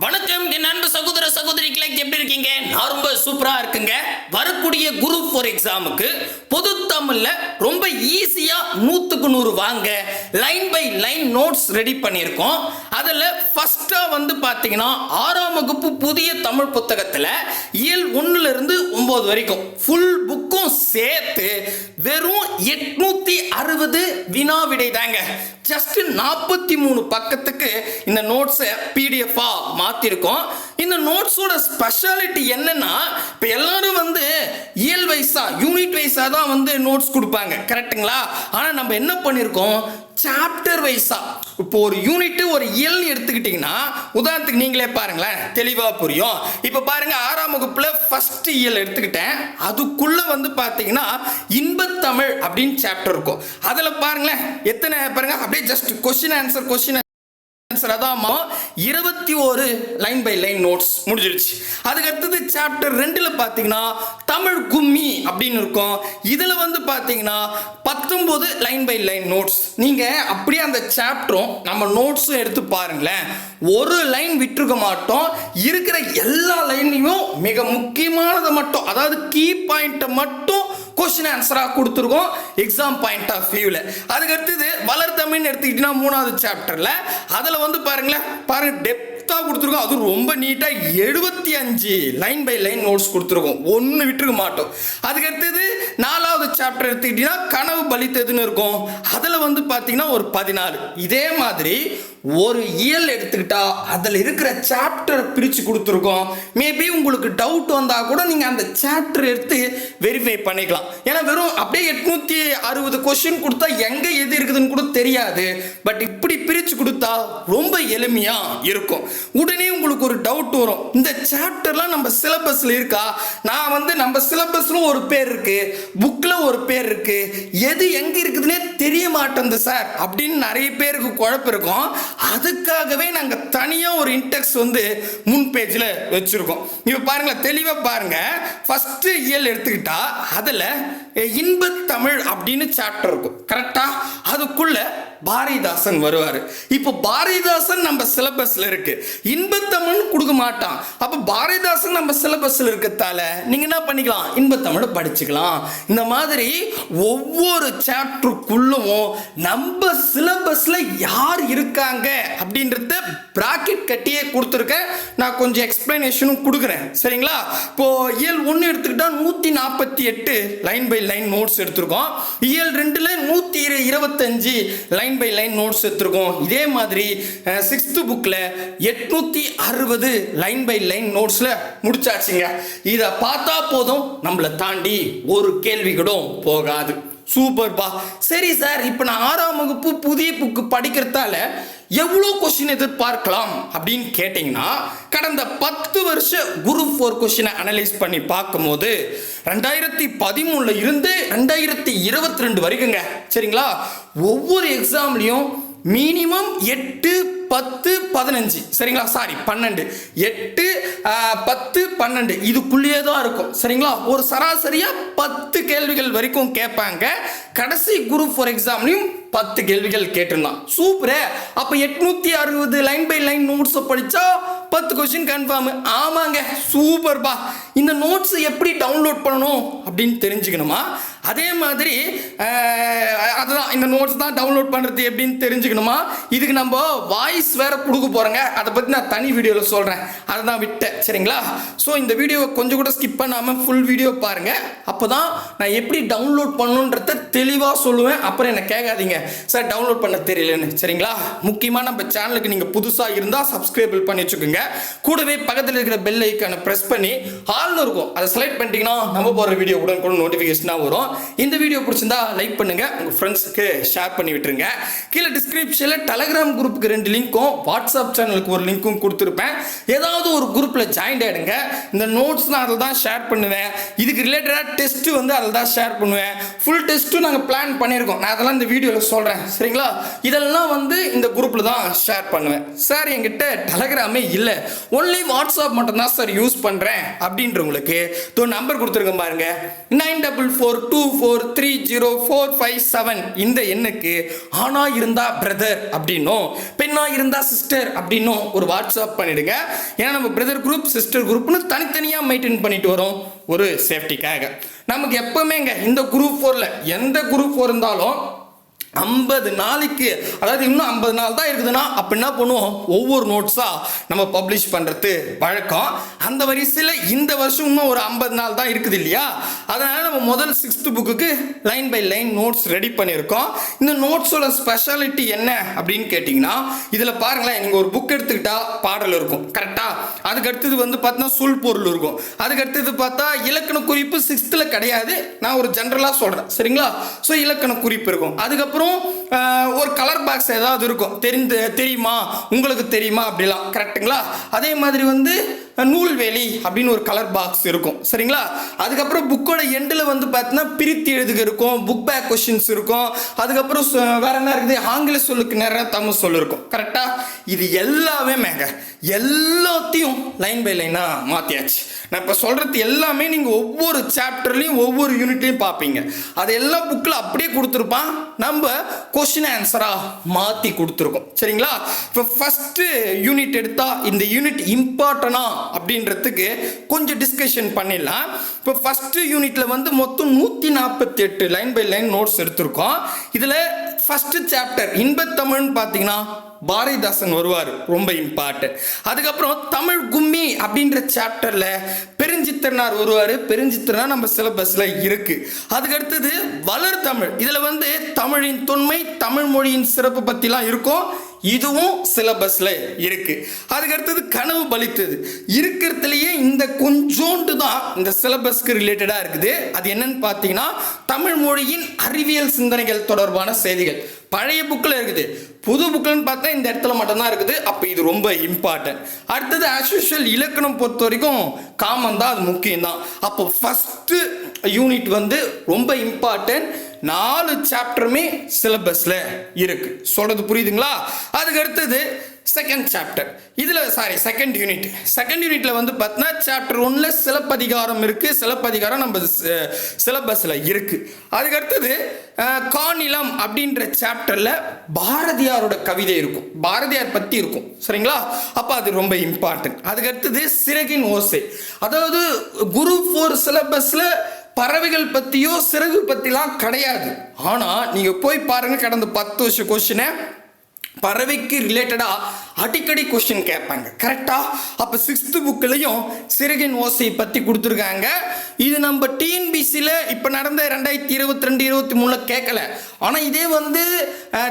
வணக்கம் என் அன்பு சகோதர சகோதரிகளை எப்படி இருக்கீங்க? நான் ரொம்ப சூப்பரா இருக்குங்க. வரக்கூடிய குரூப் ஃபோர் எக்ஸாமுக்கு பொது தமிழ்ல ரொம்ப ஈஸியா நூத்துக்கு நூறு வாங்க line by line notes ready பண்ணியிருக்கோம். அதில் ஃபர்ஸ்டா வந்து பார்த்தீங்கன்னா ஆறாம் வகுப்பு புதிய தமிழ் புத்தகத்தில் இயல் ஒன்னுல இருந்து ஒன்பது வரைக்கும் ஃபுல் புக்கும் சேர்த்து வெறும் எட்நூத்தி அறுபது வினா விடை தாங்க. ஜஸ்ட் நாற்பத்தி மூணு பக்கத்துக்கு இந்த நோட்ஸை பிடிஎஃபா மாற்றிருக்கோம் இந்த நோட்ஸோட ஸ்பெஷாலிட்டி என்னன்னா இப்போ எல்லாரும் வந்து இயல் வைஸா யூனிட் வைஸா தான் வந்து நோட்ஸ் கொடுப்பாங்க கரெக்ட்டுங்களா ஆனால் நம்ம என்ன பண்ணியிருக்கோம் சாப்டர் வைஸா இப்போ ஒரு யூனிட் ஒரு இயல்னு எடுத்துக்கிட்டிங்கன்னா உதாரணத்துக்கு நீங்களே பாருங்களேன் தெளிவாக புரியும். இப்போ பாருங்க ஆறாம் வகுப்புல ஃபர்ஸ்ட் இயல் எடுத்துக்கிட்டேன். அதுக்குள்ள வந்து பார்த்தீங்கன்னா இன்பத்தமிழ் அப்படின்னு சாப்டர் இருக்கும். அதில் பாருங்களேன் எத்தனை பாருங்க அப்படியே just question answer question answer அதாம்மா இருபத்தி ஒரு லைன் பை லைன் நோட்ஸ் முடிஞ்சிருச்சு. அதுக்கு அடுத்தது சாப்டர் ரெண்டில் பார்த்தீங்கன்னா தமிழ் கும்மி அப்படின்னு இருக்கும். இதில் வந்து பார்த்தீங்கன்னா பத்தொம்போது லைன் பை லைன் நோட்ஸ் நீங்கள் அப்படியே அந்த சாப்டரும் நம்ம நோட்ஸும் எடுத்து பாருங்களேன். ஒரு லைன் விட்டுருக்க மாட்டோம். இருக்கிற எல்லா லைன்லையும் மிக முக்கியமானதை மட்டும் அதாவது கீ பாயிண்ட்டை மட்டும் கொஸ்டின் ஆன்சராக கொடுத்துருக்கோம். எக்ஸாம் பாயிண்ட் ஆஃப் வியூவில் அதுக்கு அடுத்தது வளர் தமிழ்னு எடுத்துக்கிட்டிங்கன்னா மூணாவது சாப்டரில் அதில் வந்து பாருங்களேன் பாருங்கள் டெப்த்தாக கொடுத்துருக்கோம். அதுவும் ரொம்ப நீட்டாக எழுபத்தி அஞ்சு லைன் பை லைன் நோட்ஸ் கொடுத்துருக்கோம். ஒன்று விட்டுருக்க மாட்டோம். அதுக்கடுத்தது நாலாவது சாப்டர் எடுத்துக்கிட்டிங்கன்னா கனவு பலித்ததுன்னு இருக்கும். அதில் வந்து பார்த்தீங்கன்னா ஒரு பதினாலு. இதே மாதிரி ஒரு இயல் எடுத்துக்கிட்டா அதில் இருக்கிற சாப்டர் பிரித்து கொடுத்துருக்கோம். மேபி உங்களுக்கு டவுட் வந்தால் கூட நீங்கள் அந்த சாப்டர் எடுத்து வெரிஃபை பண்ணிக்கலாம். ஏன்னா வெறும் அப்படியே எட்நூற்றி அறுபது கொஷின் கொடுத்தா எங்கே எது இருக்குதுன்னு கூட தெரியாது. பட் இப்படி பிரித்து கொடுத்தா ரொம்ப எளிமையாக இருக்கும். உடனே உங்களுக்கு ஒரு டவுட் வரும். இந்த சாப்டர்லாம் நம்ம சிலபஸில் இருக்கா? நான் வந்து நம்ம சிலபஸ்லும் ஒரு பேர் இருக்குது புக்கில் ஒரு பேர் இருக்குது எது எங்கே இருக்குதுன்னே தெரிய மாட்டேங்குது சார். அப்படின்னு நிறைய பேருக்கு குழப்பம் இருக்கும். அதுக்காகவே நாங்கள் தனியாக ஒரு இன்டெக்ஸ் வந்து முன் பேஜில் வச்சுருக்கோம். இப்போ பாருங்களேன் தெளிவாக பாருங்கள் ஃபஸ்ட்டு இயல் எடுத்துக்கிட்டா அதில் இன்பத்தமிழ் அப்படின்னு சாப்டர் இருக்கும். கரெக்டாக அதுக்குள்ளே பாரதிதாசன் வருவார். இப்போ பாரதிதாசன் நம்ம சிலபஸில் இருக்கு. இன்பத்தமிழ் கொடுக்க மாட்டான். அப்போ பாரதிதாசன் நம்ம சிலபஸில் இருக்கிறதால நீங்கள் என்ன பண்ணிக்கலாம்? இன்பத்தமிழை படிச்சுக்கலாம். இந்த மாதிரி ஒவ்வொரு சாப்டருக்குள்ளும் நம்ம சிலபஸில் யார் இருக்காங்க அப்படின்றத பிராக்கெட் கட்டியே கொடுத்துருக்கேன். நான் கொஞ்சம் எக்ஸ்பிளனேஷனும் கொடுக்குறேன். சரிங்களா? இப்போ இயல் ஒன்று எடுத்துக்கிட்டா நூற்றி நாற்பத்தி எட்டு லைன் பை லைன் நோட்ஸ் எடுத்திருக்கோம். இயல் ரெண்டில் நூற்றி இருபத்தஞ்சு லைன் பை லைன் நோட்ஸ் எடுத்திருக்கோம். இதே மாதிரி சிக்ஸ்த்து புக்கில் எட்நூற்றி அறுபது லைன் பை லைன் நோட்ஸில் முடிச்சாச்சுங்க. இதை பார்த்தா போதும் நம்மளை தாண்டி ஒரு கேள்வி கூட போகாது. சூப்பர்ப்பா சரி சார் இப்போ நான் ஆறாம் வகுப்பு புதிய புக்கு படிக்கிறதால எவ்வளோ கொஸ்டின் எதிர்பார்க்கலாம் அப்படின்னு கேட்டிங்கன்னா கடந்த பத்து வருஷ குரூப் ஃபோர் கொஸ்டினை அனலைஸ் பண்ணி பார்க்கும்போது ரெண்டாயிரத்தி பதிமூணுல இருந்து ரெண்டாயிரத்தி இருபத்தி ரெண்டு வரைக்குங்க சரிங்களா? ஒவ்வொரு எக்ஸாம்லேயும் மினிமம் எட்டு பத்து பதினஞ்சு. சரிங்களா? சாரி பன்னெண்டு. எட்டு பத்து பன்னெண்டு. இதுக்குள்ளேயே தான் இருக்கும். சரிங்களா? ஒரு சராசரியாக பத்து கேள்விகள் வரைக்கும் கேட்பாங்க. கடைசி குரூப் ஃபார் எக்ஸாம்லையும் பத்து கேள்விகள் கேட்டிருந்தான். சூப்பரே. அப்போ எட்நூற்றி அறுபது லைன் பை லைன் நோட்ஸை படித்தா பத்து கொஸ்டின் கன்ஃபார்ம் ஆமாங்க சூப்பர்பா. இந்த நோட்ஸ் எப்படி டவுன்லோட் பண்ணணும் அப்படின்னு தெரிஞ்சுக்கணுமா? அதே மாதிரி அதுதான் இந்த நோட்ஸ் தான் டவுன்லோட் பண்ணுறது எப்படின்னு தெரிஞ்சுக்கணுமா? இதுக்கு நம்ம வாய்ஸ் வேற கொடுக்க போகிறோங்க அதை பற்றி நான் தனி வீடியோவில் சொல்கிறேன் அதை தான் விட்டேன். சரிங்களா? ஸோ இந்த வீடியோவை கொஞ்சம் கூட ஸ்கிப் பண்ணாமல் ஃபுல் வீடியோ பாருங்கள் அப்போ தான் நான் எப்படி டவுன்லோட் பண்ணணுன்றத தெளிவாக சொல்லுவேன். அப்புறம் என்னை கேட்காதீங்க. சார் டவுன்லோட் பண்ண தெரியலன்னு. சரிங்களா? முக்கியமாக நம்ம சேனலுக்கு நீங்கள் புதுசாக இருந்தால் சப்ஸ்கிரைபிள் பண்ணி வச்சுக்கோங்க. கூடவே பக்கத்தில் இருக்கிற பெல் ஐக்கானை ப்ரெஸ் பண்ணி ஆள்னு இருக்கும். அதை செலக்ட் பண்ணிட்டீங்கன்னா நம்ம போகிற வீடியோ உடனுக்குடன் நோட்டிஃபிகேஷனாக வரும். இந்த வீடியோ பிடிச்சிருந்தா லைக் பண்ணுங்க. உங்கள் ஃப்ரெண்ட்ஸுக்கு ஷேர் பண்ணி விட்டுருங்க. கீழே டிஸ்கிரிப்ஷனில் டெலகிராம் குரூப்புக்கு ரெண்டு லிங்க்கும் வாட்ஸ்அப் சேனலுக்கு ஒரு லிங்க்கும் கொடுத்துருப்பேன். ஏதாவது ஒரு குரூப்பில் ஜாயின் ஆகிடுங்க இந்த நோட்ஸ் நான் அதில் தான் ஷேர் பண்ணுவேன். இதுக்கு ரிலேட்டடாக டெஸ்ட்டு வந்து அதில் தான் ஷேர் பண்ணுவேன். ஃபுல் டெஸ்ட்டும் நாங்கள் பிளான் பண்ணியிருக்கோம். நான் அதெல்லாம் இந்த வீடியோவில் சொல்கிறேன் சரிங்களா? இதெல்லாம் வந்து இந்த குரூப்பில் தான் ஷேர் பண்ணுவேன். சார் என்கிட்ட டெலகிராமே இல்லை. ஒன்லி வாட்ஸ்அப் மட்டும்தான் சார் யூஸ் பண்ணுறேன் அப்படின்றவங்களுக்கு தோ நம்பர் கொடுத்துருக்கேன் பாருங்க. Nine double four two four three zero four five seven இந்த எண்ணுக்கு ஆணா இருந்தா பிரதர் அப்படின்னும் பெண்ணா இருந்தா சிஸ்டர் அப்படின்னும் ஒரு வாட்ஸ்அப் பண்ணிடுங்க. ஏன்னா நம்ம பிரதர் குரூப் சிஸ்டர் குரூப்னு தனித்தனியாக மெயின்டைன் பண்ணிட்டு வரோம் ஒரு சேஃப்டிக்காக நமக்கு எப்பவுமேங்க இந்த குரூப் ஃபோரில் எந்த குரூப் ஃபோர் இருந்தாலும் ஐம்பது நாளைக்கு அதாவது இன்னும் ஐம்பது நாள் தான் இருக்குதுன்னா அப்போ என்ன பண்ணுவோம்? ஒவ்வொரு நோட்ஸாக நம்ம பப்ளிஷ் பண்ணுறது வழக்கம். அந்த வரிசையில் இந்த வருஷம் இன்னும் ஒரு ஐம்பது நாள் தான் இருக்குது இல்லையா? அதனால் நம்ம முதல் சிக்ஸ்த்து புக்குக்கு line by line notes ready பண்ணியிருக்கோம். இந்த நோட்ஸோட ஸ்பெஷாலிட்டி என்ன அப்படின்னு கேட்டிங்கன்னா இதில் பாருங்களேன் நீங்கள் ஒரு புக் எடுத்துக்கிட்டா பாடல் இருக்கும் கரெக்டாக அதுக்கு அடுத்தது வந்து பார்த்தீங்கன்னா சொல் பொருள் இருக்கும். அதுக்கு அடுத்தது பார்த்தா இலக்கண குறிப்பு சிக்ஸ்த்தில் கிடையாது. நான் ஒரு ஜென்ரலாக சொல்கிறேன் சரிங்களா? ஸோ இலக்கண குறிப்பு இருக்கும். அதுக்கப்புறம் அதுக்கப்புறம் ஒரு கலர் பாக்ஸ் ஏதாவது இருக்கும். தெரிந்து தெரியுமா? உங்களுக்கு தெரியுமா? அப்படிலாம். கரெக்ட்டுங்களா அதே மாதிரி வந்து நூல்வேலி அப்படின்னு ஒரு கலர் பாக்ஸ் இருக்கும். சரிங்களா? அதுக்கப்புறம் புக்கோட எண்டில் வந்து பார்த்தீங்கன்னா பிரித்து எழுதுக இருக்கும் புக் பேக் கொஷின்ஸ் இருக்கும். அதுக்கப்புறம் வேற என்ன இருக்குது? ஆங்கில சொல்லுக்கு நிறைய தமிழ் சொல் இருக்கும். கரெக்டாக இது எல்லாமே மேங்க எல்லாத்தையும் லைன் பை லைனாக மாற்றியாச்சு நான் இப்போ சொல்கிறது எல்லாமே நீங்கள் ஒவ்வொரு சாப்டர்லையும் ஒவ்வொரு யூனிட்லையும் பார்ப்பீங்க அது எல்லா புக்கில் அப்படியே கொடுத்துருப்பான். நம்ம கொஷின் ஆன்சராக மாற்றி கொடுத்துருக்கோம். சரிங்களா? இப்போ ஃபஸ்ட்டு யூனிட் எடுத்தால் இந்த யூனிட் இம்பார்ட்டனாக அப்படின்றதுக்கு கொஞ்சம் டிஸ்கஷன் பண்ணிடலாம். இப்போ ஃபஸ்ட்டு யூனிட்டில் வந்து மொத்தம் நூற்றி நாற்பத்தி எட்டு லைன் பை லைன் நோட்ஸ் எடுத்திருக்கோம். இதில் ஃபஸ்ட்டு சாப்டர் இன்பத்தமிழ்னு பார்த்தீங்கன்னா பாரதிதாசன் வருவார் ரொம்ப இம்பார்ட்டன்ட் அதுக்கப்புறம் தமிழ் கும்மி அப்படின்ற சாப்டரில் பெருஞ்சித்திரனார் வருவார். பெருஞ்சித்திரனார் நம்ம சிலபஸில் இருக்குது அதுக்கு அடுத்தது வளர் தமிழ் இதில் வந்து தமிழின் தொன்மை தமிழ் மொழியின் சிறப்பு பற்றிலாம் இருக்கும். இதுவும் சிலபஸ்ல இருக்கு. அதுக்கு அடுத்தது கனவு பலித்தது இருக்கிறதுலயே இந்த கொஞ்சோண்டு தான் இந்த சிலபஸ்க்கு ரிலேட்டடா இருக்குது. அது என்னன்னு பார்த்தீங்கன்னா தமிழ் மொழியின் அறிவியல் சிந்தனைகள் தொடர்பான செய்திகள். பழைய புக்கில் இருக்குது. புது புக்கில்னு பார்த்தா இந்த இடத்துல மட்டும்தான் இருக்குது. அப்போ இது ரொம்ப இம்பார்ட்டன்ட் அடுத்தது ஆஸ்யூஷுவல் இலக்கணம் பொறுத்த வரைக்கும் காமன் தான். அது முக்கியம் தான் அப்போ ஃபஸ்ட்டு யூனிட் வந்து ரொம்ப இம்பார்ட்டன்ட் நாலு சாப்டருமே சிலபஸில் இருக்கு. சொல்றது புரியுதுங்களா? அதுக்கு அடுத்தது செகண்ட் சாப்டர் இதில் சாரி செகண்ட் யூனிட் செகண்ட் யூனிட்ல வந்து பார்த்தீங்கன்னா சாப்டர் ஒன்ல சிலப்பதிகாரம் இருக்கு. சிலப்பதிகாரம் நம்ம சிலபஸில் இருக்கு. அதுக்கு அடுத்தது காணிலம் அப்படின்ற சாப்டர்ல பாரதியாரோட கவிதை இருக்கும். பாரதியார் பத்தி இருக்கும். சரிங்களா? அப்போ அது ரொம்ப இம்பார்ட்டன்ட் அதுக்கு அடுத்தது சிறகின் ஓசை. அதாவது குரு ஃபோர் சிலபஸ்ல பறவைகள் பற்றியோ சிறகு பற்றிலாம் கிடையாது. ஆனால் நீங்கள் போய் பாருங்க கடந்த பத்து வருஷம் கொஸ்டினை பறவைக்கு ரிலேட்டடாக அடிக்கடி கொஸ்டின் கேட்பாங்க. கரெக்டாக அப்போ சிக்ஸ்த்து புக்கிலையும் சிறகின் ஓசையை பற்றி கொடுத்துருக்காங்க. இது நம்ம டிஎன்பிசியில் இப்போ நடந்த ரெண்டாயிரத்தி இருபத்தி ரெண்டு இருபத்தி மூணில் கேட்கல. ஆனால் இதே வந்து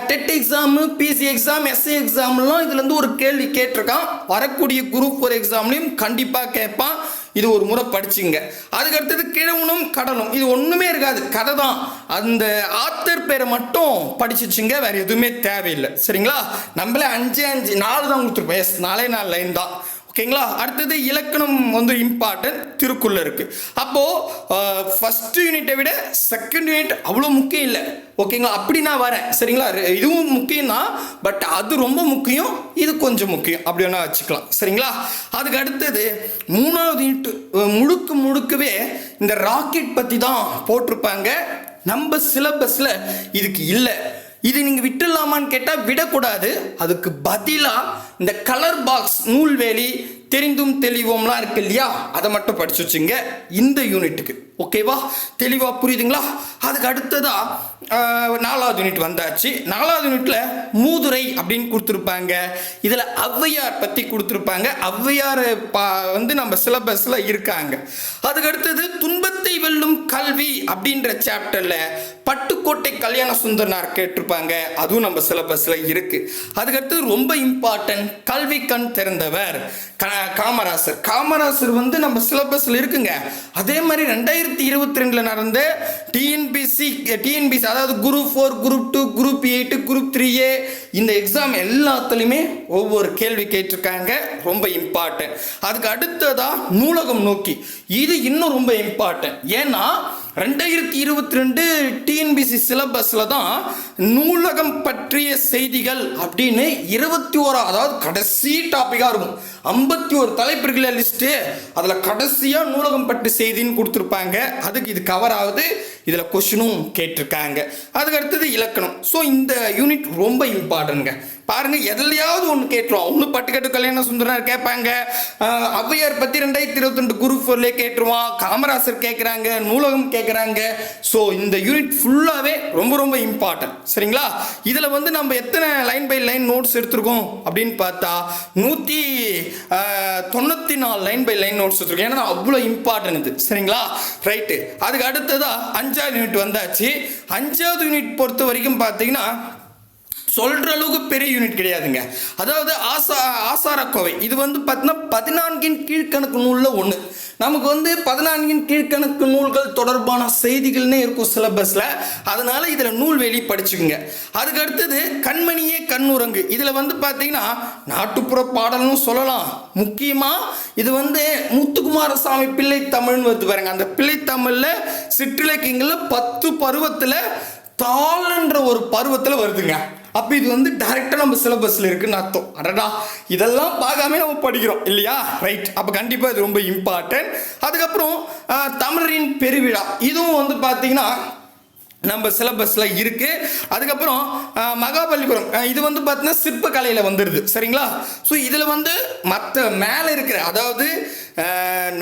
TET exam PC exam SA எக்ஸாம்லாம் இதுலேருந்து ஒரு கேள்வி கேட்டிருக்கான். வரக்கூடிய குரூப் ஒரு எக்ஸாம்லேயும் கண்டிப்பாக கேட்பான். இது ஒரு முறை படிச்சுங்க. அதுக்கு அடுத்தது கிழவனும் கடலும். இது ஒன்றுமே இருக்காது. கதை தான். அந்த ஆத்தர் பேரை மட்டும் படிச்சுச்சுங்க. வேறு எதுவுமே தேவையில்லை. சரிங்களா? நம்மளே அஞ்சு அஞ்சு நாலு தான் கொடுத்துருப்போம். எஸ் நாலே நாலு லைன் தான். ஓகேங்களா? அடுத்தது இலக்கணம் வந்து இம்பார்ட்டன்ட் திருக்குள்ள இருக்கு. அப்போ ஃபர்ஸ்ட் யூனிட்டை விட செகண்ட் யூனிட் அவ்வளோ முக்கியம் இல்லை. ஓகேங்களா? அப்படி நான் வரேன். சரிங்களா? ரெ- இதுவும் முக்கியம் தான் பட் அது ரொம்ப முக்கியம் இது கொஞ்சம் முக்கியம். அப்படி வேணா வச்சுக்கலாம். சரிங்களா? அதுக்கு அடுத்தது மூணாவது யூனிட் முழுக்க முழுக்கவே இந்த ராக்கெட் பற்றி தான் போட்டிருப்பாங்க. நம்ம சிலபஸில் இதுக்கு இல்லை. இது நீங்கள் விட்டுடலாமான்னு கேட்டால் விடக்கூடாது. அதுக்கு பதிலாக இந்த கலர் பாக்ஸ் நூல்வேலி தெரிந்தும் தெளிவோம்லாம் இருக்கு இல்லையா? அதை மட்டும் படிச்சு வச்சுங்க. இந்த யூனிட்டுக்கு ஓகேவா தெளிவாக புரியுதுங்களா? அதுக்கு அடுத்ததா நாலாவது யூனிட் வந்தாச்சு. நாலாவது யூனிட்டில் மூதுரை அப்படின்னு கொடுத்துருப்பாங்க. இதில் ஔவையார் பற்றி கொடுத்துருப்பாங்க. ஔவையார் பா வந்து நம்ம சிலபஸில் இருக்காங்க. அதுக்கு அடுத்தது துன்பத்தை வெல்லும் கல்வி அப்படின்ற சாப்டரில் பட்டுக்கோட்டை கல்யாண சுந்தரனார் கேட்டிருப்பாங்க. அதுவும் நம்ம சிலபஸில் இருக்குது அதுக்கடுத்து ரொம்ப இம்பார்ட்டன்ட் கல்வி கண் திறந்தவர் காமராசர். காமராசர் வந்து நம்ம சிலபஸ்ல இருக்குங்க. அதே மாதிரி ரெண்டாயிரத்தி இருபத்தி ரெண்டுல நடந்த டிஎன்பிசி டிஎன்பிசி அதாவது group four group two group eight group three A இந்த எக்ஸாம் எல்லாத்துலேயுமே ஒவ்வொரு கேள்வி கேட்டிருக்காங்க. ரொம்ப இம்பார்ட்டன்ட் அதுக்கு அடுத்ததா நூலகம் நோக்கி. இது இன்னும் ரொம்ப இம்பார்ட்டன்ட் ஏன்னா ரெண்டாயிரத்தி இருபத்தி ரெண்டு டிஎன்பிசி சிலபஸில் தான் நூலகம் பற்றிய செய்திகள் அப்படின்னு இருபத்தி ஓரா அதாவது கடைசி டாப்பிக்காக இருக்கும். ஐம்பத்தி ஒரு தலைப்பு லிஸ்ட்டு அதில் கடைசியாக நூலகம் பற்றி செய்தின்னு கொடுத்துருப்பாங்க. அதுக்கு இது கவர் ஆகுது. இதில் கொஷினும் கேட்டிருக்காங்க. அதுக்கு அடுத்தது இலக்கணம். ஸோ இந்த யூனிட் ரொம்ப இம்பார்ட்டன்ங்க பாருங்க எதுலையாவது ஒன்று கேட்டுருவோம். ஒன்று பட்டுக்கட்டு கல்யாண சுந்தரனார் கேட்பாங்க. ஆஹ் ஔவையார் பற்றி ரெண்டாயிரத்தி இருபத்தி ரெண்டு குரூப் ஃபோர்லேயே கேட்டுருவான். காமராசர் கேட்குறாங்க நூலகம் கே கேட்குறாங்க ஸோ இந்த யூனிட் ஃபுல்லாகவே ரொம்ப ரொம்ப இம்பார்ட்டன்ட் சரிங்களா? இதில் வந்து நம்ம எத்தனை லைன் பை லைன் நோட்ஸ் எடுத்திருக்கோம் அப்படின்னு பார்த்தா நூற்றி தொண்ணூற்றி நாலு லைன் பை லைன் நோட்ஸ் எடுத்துருக்கோம். ஏன்னா அவ்வளோ இம்பார்ட்டன்ட் இது. சரிங்களா? ரைட்டு அதுக்கு அடுத்ததா அஞ்சாவது யூனிட் வந்தாச்சு. அஞ்சாவது யூனிட் பொறுத்த வரைக்கும் பார்த்தீங்கன்னா சொல்கிற அளவுக்கு பெரிய யூனிட் கிடையாதுங்க. அதாவது ஆசா ஆசாரக்கோவை இது வந்து பார்த்தீங்கன்னா பதினான்கின் கீழ்கணக்கு நூலில் ஒன்று நமக்கு வந்து பதினான்கின் கீழ்கணக்கு நூல்கள் தொடர்பான செய்திகள்னே இருக்கும் சிலபஸில். அதனால் இதில் நூல் வெளி படிச்சுக்குங்க. அதுக்கு அடுத்தது கண்மணியே கண்ணுரங்கு. இதில் வந்து பார்த்தீங்கன்னா நாட்டுப்புற பாடலும் சொல்லலாம். முக்கியமாக இது வந்து முத்துக்குமாரசாமி பிள்ளை தமிழ்னு வந்து பாருங்க. அந்த பிள்ளை தமிழில் சிற்றிலக்கியங்களில் பத்து பருவத்தில் தாள்ன்ற ஒரு பருவத்தில் வருதுங்க. அப்போ இது வந்து டைரெக்டாக நம்ம சிலபஸில் இருக்குன்னு அர்த்தம். அடடா இதெல்லாம் பார்க்காம நம்ம படிக்கிறோம் இல்லையா? ரைட் அப்போ கண்டிப்பாக இது ரொம்ப இம்பார்ட்டன்ட் அதுக்கப்புறம் தமிழரின் பெருவிழா. இதுவும் வந்து பார்த்தீங்கன்னா நம்ம சிலபஸில் இருக்குது அதுக்கப்புறம் மகாபலிபுரம். இது வந்து பார்த்தீங்கன்னா சிற்பக்கலையில் வந்துடுது சரிங்களா? ஸோ இதில் வந்து மற்ற மேலே இருக்கிற அதாவது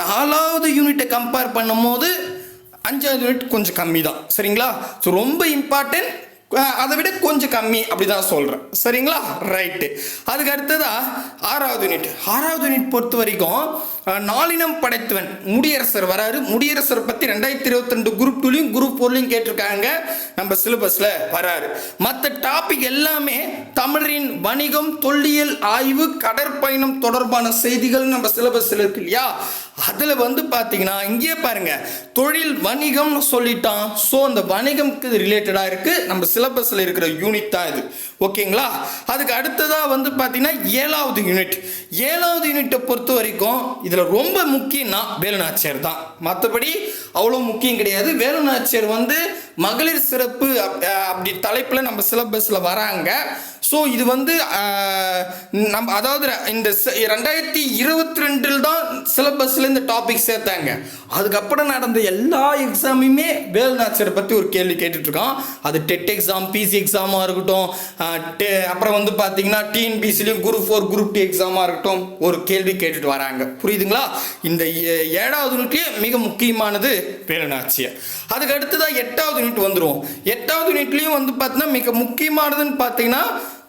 நாலாவது யூனிட்டை கம்பேர் பண்ணும்போது அஞ்சாவது யூனிட் கொஞ்சம் கம்மி தான் சரிங்களா? ஸோ ரொம்ப இம்பார்ட்டன்ட் அதை விட கொஞ்சம் கம்மி அப்படி தான் சொல்கிறேன் சரிங்களா? ரைட்டு அதுக்கு அடுத்ததா ஆறாவது யூனிட் ஆறாவது யூனிட் பொறுத்த வரைக்கும் நாளினம் படைத்தவன் முடியரசர் வராரு. முடியரசர் பற்றி ரெண்டாயிரத்தி இருபத்தி ரெண்டு குரூப் டூலையும் குரூப் ஃபோர்லையும் கேட்டிருக்காங்க. நம்ம சிலபஸில் வராரு. மற்ற டாபிக் எல்லாமே தமிழரின் வணிகம் தொல்லியல் ஆய்வு கடற்பயணம் தொடர்பான செய்திகள் நம்ம சிலபஸில் இருக்கு இல்லையா? அதில் வந்து பார்த்தீங்கன்னா இங்கேயே பாருங்க தொழில் வணிகம்னு சொல்லிட்டான். ஸோ அந்த வணிகம்க்கு இது ரிலேட்டடாக இருக்குது நம்ம சிலபஸில் இருக்கிற யூனிட் தான் இது. ஓகேங்களா அதுக்கு அடுத்ததாக வந்து பார்த்தீங்கன்னா ஏழாவது யூனிட் ஏழாவது யூனிட்டை பொறுத்த வரைக்கும் இதில் ரொம்ப முக்கியம்னா வேலுநாச்சியார் தான். மற்றபடி அவ்வளோ முக்கியம் கிடையாது. வேலுநாச்சியார் வந்து மகளிர் சிறப்பு அப்- அப்படி தலைப்பில் நம்ம சிலபஸில் வராங்க. ஸோ இது வந்து நம் அதாவது இந்த ரெண்டாயிரத்தி இருபத்தி ரெண்டில் தான் சிலபஸில் இந்த டாபிக் சேர்த்தாங்க. அதுக்கப்புறம் நடந்த எல்லா எக்ஸாமுமே வேலுநாச்சியரை பற்றி ஒரு கேள்வி கேட்டுட்ருக்கான். அது டெட் எக்ஸாம் பிசி எக்ஸாமாக இருக்கட்டும் அப்புறம் வந்து பார்த்தீங்கன்னா டிஎன்பிசிலையும் குரூப் ஃபோர் குரூப் டூ எக்ஸாமாக இருக்கட்டும் ஒரு கேள்வி கேட்டுட்டு வராங்க. புரியுதுங்களா? இந்த ஏ- ஏழாவது யூனிட்லேயே மிக முக்கியமானது வேலுநாச்சியர். அதுக்கு அடுத்ததாக எட்டாவது யூனிட் வந்துடும் எட்டாவது யூனிட்லேயும் வந்து பார்த்தீங்கன்னா மிக முக்கியமானதுன்னு பார்த்தீங்கன்னா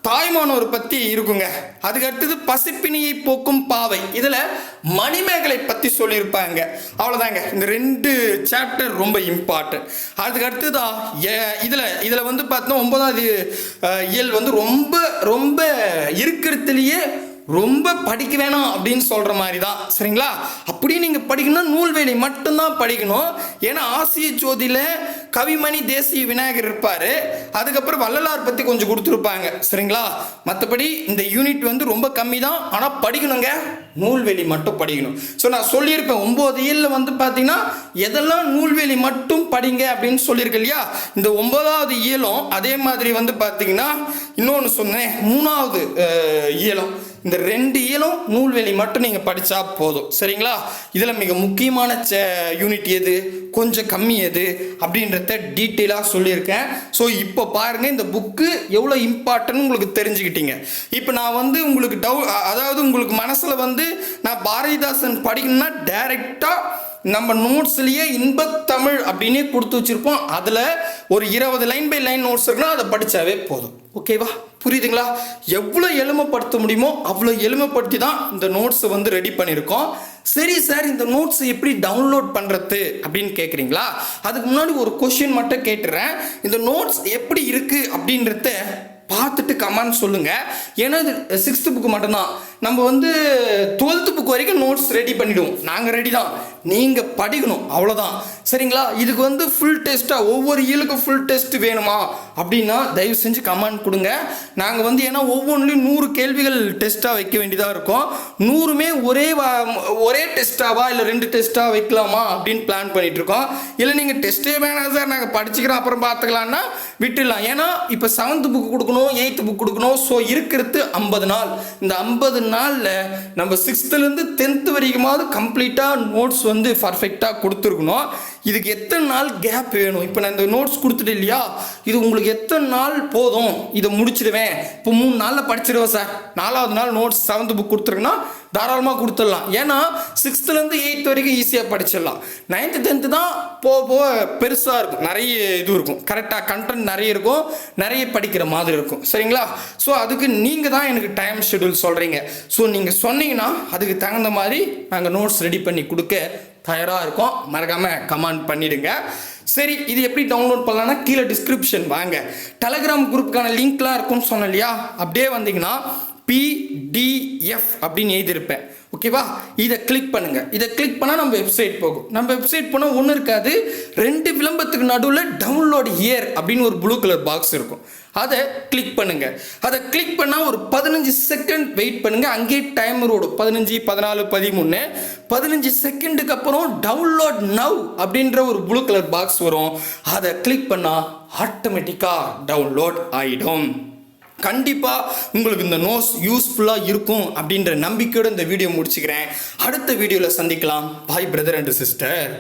தாய்மானோர் பற்றி இருக்குங்க. அதுக்கு அடுத்தது பசிப்பினியை போக்கும் பாவை. இதில் மணிமேகலை பற்றி சொல்லியிருப்பாங்க. அவ்வளோதாங்க இந்த ரெண்டு சாப்டர் ரொம்ப இம்பார்ட்டன்ட் அதுக்கு அடுத்ததா இதில் இதில் வந்து பார்த்தோன்னா ஒன்பதாவது இயல் வந்து ரொம்ப ரொம்ப இருக்கிறதுலையே ரொம்ப படிக்க வேணாம் அப்படின்னு சொல்கிற மாதிரி தான் சரிங்களா? அப்படியே நீங்கள் படிக்கணும்னா நூல்வேலி மட்டும்தான் படிக்கணும். ஏன்னா ஆசிய ஜோதியில் கவிமணி தேசிய விநாயகர் இருப்பார். அதுக்கப்புறம் வள்ளலார் பற்றி கொஞ்சம் கொடுத்துருப்பாங்க. சரிங்களா? மற்றபடி இந்த யூனிட் வந்து ரொம்ப கம்மி தான் ஆனால் படிக்கணுங்க நூல்வெளி மட்டும் படிக்கணும். ஸோ நான் சொல்லியிருப்பேன். ஒம்பது இயலில் வந்து பார்த்தீங்கன்னா எதெல்லாம் நூல்வெளி மட்டும் படிங்க அப்படின்னு சொல்லியிருக்கேன் இல்லையா? இந்த ஒன்பதாவது இயலும் அதே மாதிரி வந்து பார்த்தீங்கன்னா இன்னொன்று சொன்னேன். மூணாவது இயலும் இந்த ரெண்டு இயலும் நூல்வெளி மட்டும் நீங்கள் படித்தா போதும். சரிங்களா? இதில் மிக முக்கியமான யூனிட் எது? கொஞ்சம் கம்மி எது? அப்படின்றத டீட்டெயிலாக சொல்லியிருக்கேன். ஸோ இப்போ பாருங்கள் இந்த புக்கு எவ்வளோ இம்பார்ட்டன்ட் உங்களுக்கு தெரிஞ்சுக்கிட்டீங்க. இப்போ நான் வந்து உங்களுக்கு டவு அதாவது உங்களுக்கு மனசில் வந்து நான் பாரதிதாசன் படிக்கணும்னா டைரெக்டாக நம்ம நோட்ஸ்லேயே இன்பத்தமிழ் அப்படின்னே கொடுத்து வச்சுருப்போம். அதில் ஒரு இருபது லைன் பை லைன் நோட்ஸ் இருக்குன்னா அதை படித்தாவே போதும். ஓகேவா புரியுதுங்களா? எவ்வளோ எளிமைப்படுத்த முடியுமோ அவ்வளோ எளிமைப்படுத்தி தான் இந்த நோட்ஸை வந்து ரெடி பண்ணியிருக்கோம். சரி சார் இந்த நோட்ஸ் எப்படி டவுன்லோட் பண்ணுறது அப்படின்னு கேட்குறீங்களா அதுக்கு முன்னாடி ஒரு கொஷின் மட்டும் கேட்டுறேன். இந்த நோட்ஸ் எப்படி இருக்குது அப்படின்றத பார்த்துட்டு கமெண்ட் சொல்லுங்கள் ஏன்னா இது சிக்ஸ்த்து புக்கு மட்டும்தான். நம்ம வந்து டுவெல்த்து புக் வரைக்கும் நோட்ஸ் ரெடி பண்ணிவிடுவோம் நாங்கள் ரெடி தான். நீங்கள் படிக்கணும். அவ்வளோதான் சரிங்களா? இதுக்கு வந்து ஃபுல் டெஸ்ட்டாக ஒவ்வொரு இயலுக்கும் ஃபுல் டெஸ்ட் வேணுமா? அப்படின்னா தயவு செஞ்சு கமெண்ட் கொடுங்க. நாங்கள் வந்து ஏன்னா ஒவ்வொன்றுலையும் நூறு கேள்விகள் டெஸ்ட்டாக வைக்க வேண்டியதாக இருக்கும். நூறுமே ஒரே வா- ஒரே டெஸ்ட்டாவா இல்லை ரெண்டு டெஸ்ட்டாக வைக்கலாமா அப்படின்னு பிளான் பண்ணிகிட்ருக்கோம் இருக்கோம் இல்லை நீங்கள் டெஸ்ட்டே வேணாம் சார் நாங்கள் படிச்சுக்கிறோம். அப்புறம் பார்த்துக்கலான்னா விட்டுடலாம். ஏன்னா இப்போ செவன்த் புக் கொடுக்கணும் எயித்து புக் கொடுக்கணும். ஸோ இருக்கிறது ஐம்பது நாள். இந்த ஐம்பது நாளில் நம்ம சிக்ஸ்த்துலேருந்து டென்த்து வரைக்குமாவது கம்ப்ளீட்டாக நோட்ஸ் வந்து பர்ஃபெக்டாக கொடுத்துருக்கணும். இதுக்கு எத்தனை நாள் கேப் வேணும்? இப்போ நான் இந்த நோட்ஸ் கொடுத்துட்டு இல்லையா? இது உங்களுக்கு எத்தனை நாள் போதும்? இதை முடிச்சிடுவேன். இப்போ மூணு நாளில் படிச்சிடுவேன் சார். நாலாவது நாள் நோட்ஸ் செவன்த் புக் கொடுத்துருக்குன்னா தாராளமாக கொடுத்துடலாம். ஏன்னா சிக்ஸ்த்துலேருந்து எயித் வரைக்கும் ஈஸியாக படிச்சிடலாம். நைன்த்து டென்த்து தான் போக போக பெருசாக இருக்கும். நிறைய இது இருக்கும். கரெக்டாக கண்டென்ட் நிறைய இருக்கும். நிறைய படிக்கிற மாதிரி இருக்கும். சரிங்களா? ஸோ அதுக்கு நீங்கள் தான் எனக்கு டைம் ஷெட்யூல் சொல்கிறீங்க ஸோ நீங்கள் சொன்னீங்கன்னா அதுக்கு தகுந்த மாதிரி நாங்கள் நோட்ஸ் ரெடி பண்ணி கொடுக்க தயாராக இருக்கோம். மறக்காமல் கமெண்ட் பண்ணிவிடுங்க சரி இது எப்படி டவுன்லோட் பண்ணலாம்னா கீழே டிஸ்கிரிப்ஷன் வாங்க. டெலகிராம் குரூப்புக்கான லிங்க்லாம் இருக்கும்னு சொன்னேன் இல்லையா? அப்படியே வந்தீங்கன்னா பிடிஎஃப் அப்படின்னு எழுதியிருப்பேன். ஓகேவா இதை கிளிக் பண்ணுங்கள் இதை கிளிக் பண்ணால் நம்ம வெப்சைட் போகும். நம்ம வெப்சைட் போனால் ஒன்றும் இருக்காது. ரெண்டு விளம்பரத்துக்கு நடுவில் டவுன்லோட் இயர் அப்படின்னு ஒரு ப்ளூ கலர் பாக்ஸ் இருக்கும். அதை கிளிக் பண்ணுங்க. அதை கிளிக் பண்ணால் ஒரு பதினஞ்சு செகண்ட் வெயிட் பண்ணுங்க. அங்கேயே டைமர் ஓடும். பதினஞ்சு பதினாலு பதிமூணு. பதினஞ்சு செகண்டுக்கு அப்புறம் டவுன்லோட் நவ் அப்படின்ற ஒரு ப்ளூ கலர் பாக்ஸ் வரும். அதை கிளிக் பண்ணால் ஆட்டோமேட்டிக்காக டவுன்லோட் ஆகிடும் கண்டிப்பாக உங்களுக்கு இந்த நோஸ் யூஸ்ஃபுல்லாக இருக்கும் அப்படின்ற நம்பிக்கையோடு இந்த வீடியோ முடிச்சுக்கிறேன். அடுத்த வீடியோவில் சந்திக்கலாம். பாய் பிரதர் அண்ட் சிஸ்டர்